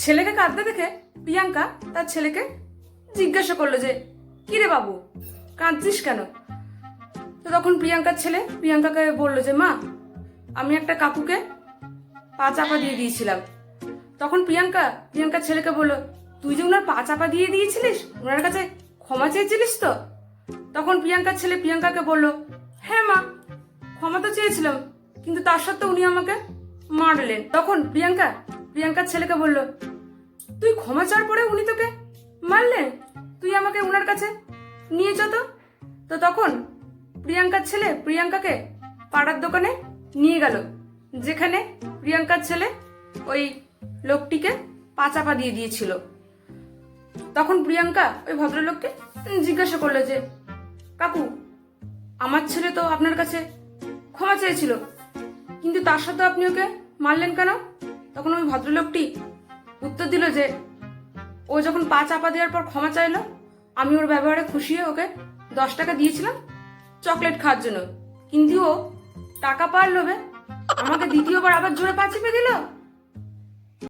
ছেলেকে কাঁদতে দেখে প্রিয়াঙ্কা তার ছেলেকে জিজ্ঞাসা করল যে কিরে বাবু, কাঁদছিস কেন? তো তখন প্রিয়াঙ্কার ছেলে প্রিয়াঙ্কাকে বলল যে, মা, আমি একটা কাকুকে পা চাপা দিয়ে দিয়েছিলাম। তখন প্রিয়াঙ্কা, প্রিয়াঙ্কার ছেলেকে বলল, তুই যে ওনার পা চাপা দিয়ে দিয়েছিলিস? ওনার কাছে ক্ষমা চেয়েছিলিস তো? তখন প্রিয়াঙ্কার ছেলে প্রিয়াঙ্কাকে বলল হ্যাঁ মা, ক্ষমা তো চেয়েছিলাম, কিন্তু তার সত্ত্বেও উনি আমাকে মারলেন। তখন প্রিয়াঙ্কা প্রিয়াঙ্কার ছেলেকে বলল, তুই ক্ষমা চাওয়ার পরে উনি তোকে মারলেন তুই আমাকে ওনার কাছে নিয়ে যত তো তখন প্রিয়াঙ্কার ছেলে প্রিয়াঙ্কাকে পাড়ার দোকানে নিয়ে গেল, যেখানে প্রিয়াঙ্কার ছেলে ওই লোকটিকে পাচাপা দিয়ে দিয়েছিল। তখন প্রিয়াঙ্কা ওই ভদ্রলোককে জিজ্ঞাসা করল যে, কাকু, আমার ছেলে তো আপনার কাছে ক্ষমা চেয়েছিল, কিন্তু তার সাথে আপনি ওকে মারলেন কেন? তখন ওই ভদ্রলোকটি উত্তর দিল যে, ও যখন পা চাপা দেওয়ার পর ক্ষমা চাইলো, আমি ওর ব্যবহারে খুশি হয়ে ওকে দশ টাকা দিয়েছিলাম চকলেট খাওয়ার জন্য। কিন্তু ও টাকা পাওয়ার লোভে আমাকে দ্বিতীয়বার আবার জোরে পা চেপে দিল?